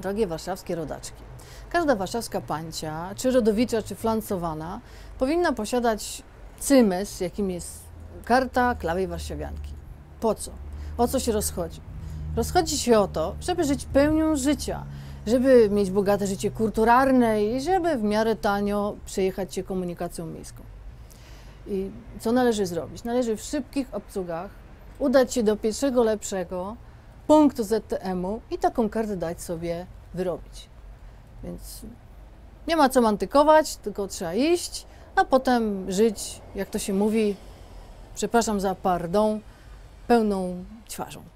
Drogie warszawskie rodaczki, każda warszawska pancia, czy rodowicza, czy flancowana, powinna posiadać cymes, jakim jest karta klawej warszawianki. Po co? O co się rozchodzi? Rozchodzi się o to, żeby żyć pełnią życia, żeby mieć bogate życie kulturalne i żeby w miarę tanio przejechać się komunikacją miejską. I co należy zrobić? Należy w szybkich obsługach udać się do pierwszego lepszego punktu ZTM-u i taką kartę dać sobie wyrobić. Więc nie ma co mantykować, tylko trzeba iść, a potem żyć, jak to się mówi, przepraszam za pardon, pełną twarzą.